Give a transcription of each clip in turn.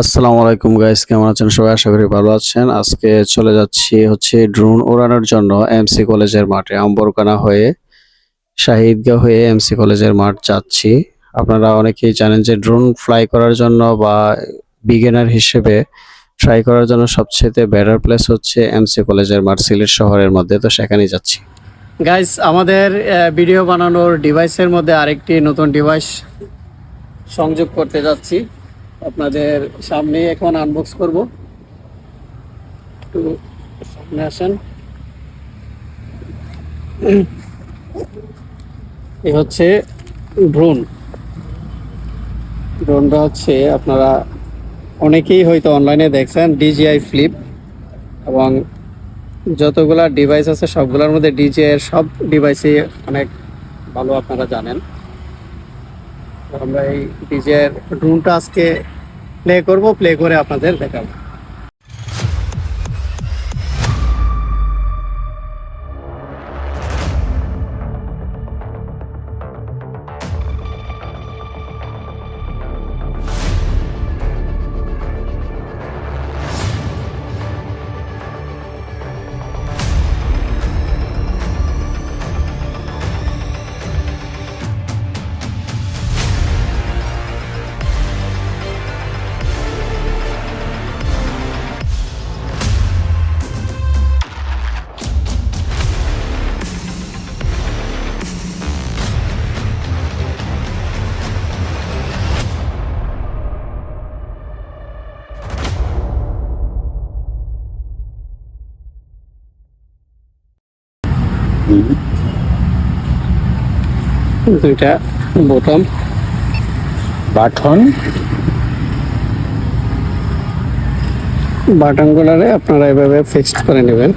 আসসালামু আলাইকুম গাইস কেমন আছেন সবাই? আশা করি ভালো আছেন। আজকে চলে যাচ্ছি হচ্ছে ড্রোন ওড়ানোর জন্য এমসি কলেজের মাঠে, আম্বরকানা হয়ে শাহিদগা হয়ে এমসি কলেজের মাঠ যাচ্ছি। আপনারা অনেকেই জানেন যে ড্রোন ফ্লাই করার জন্য বা বিগিনার হিসেবে ট্রাই করার জন্য সবচেয়ে বেটার প্লেস হচ্ছে এমসি কলেজের মাঠ, সিলেট শহরের মধ্যে। তো সেখানেই যাচ্ছি। গাইস আমাদের ভিডিও বানানোর ডিভাইসের মধ্যে আরেকটি নতুন ডিভাইস সংযোগ করতে যাচ্ছি। আপনাদের সামনে এখন আনবক্স করব। সামনে এই হচ্ছে ড্রোন ড্রোনটা হচ্ছে আপনারা অনেকেই হয়তো অনলাইনে দেখছেন ডিজিআই ফ্লিপ এবং যতগুলা ডিভাইস আছে, সবগুলোর মধ্যে ডিজিআই সব ডিভাইসই অনেক ভালো আপনারা জানেন। আমরা এই ডিজের ড্রোনটা আজকে প্লে করব প্লে করে আপনাদের দেখাবো। দুইটা বোতাম। বাটন। বাটনগুলারে আপনারা এভাবে ফিক্সড করে নেবেন।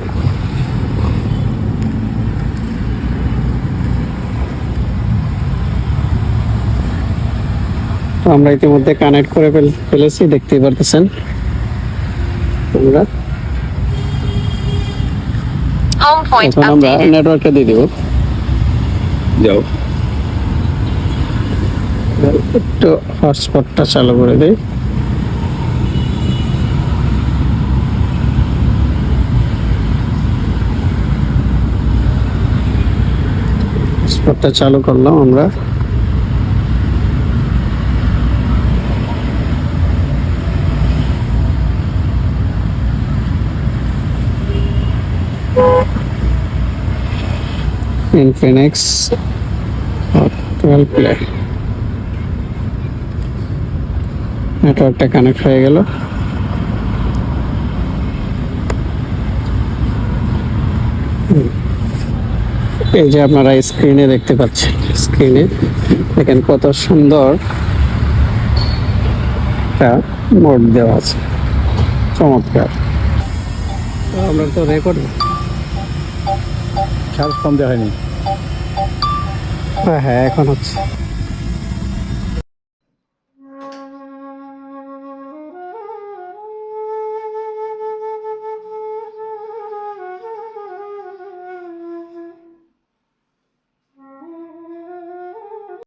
আমরা ইতিমধ্যে কানেক্ট করে ফেলেছি দেখতেই পারতেছেন। আমরা এখন আমরা. নেটওয়ার্কটা দিয়ে দিব। যাও। একটু হটস্পটটা চালু করে দিই। হটস্পটটা চালু করলাম আমরা। ইনফিনিক্স টুয়েলভ প্লে নেটওয়ার্কটা কানেক্ট হয়ে গেল। এই যে আপনারা স্ক্রিনে দেখতে পাচ্ছেন স্ক্রিনে দেখেন কত সুন্দর একটা মোড দেওয়া আছে। চমৎকার। তো আমরা তো রেকর্ড চার্জ কম দেওয়া হয়নি। হ্যাঁ হ্যাঁ এখন হচ্ছে।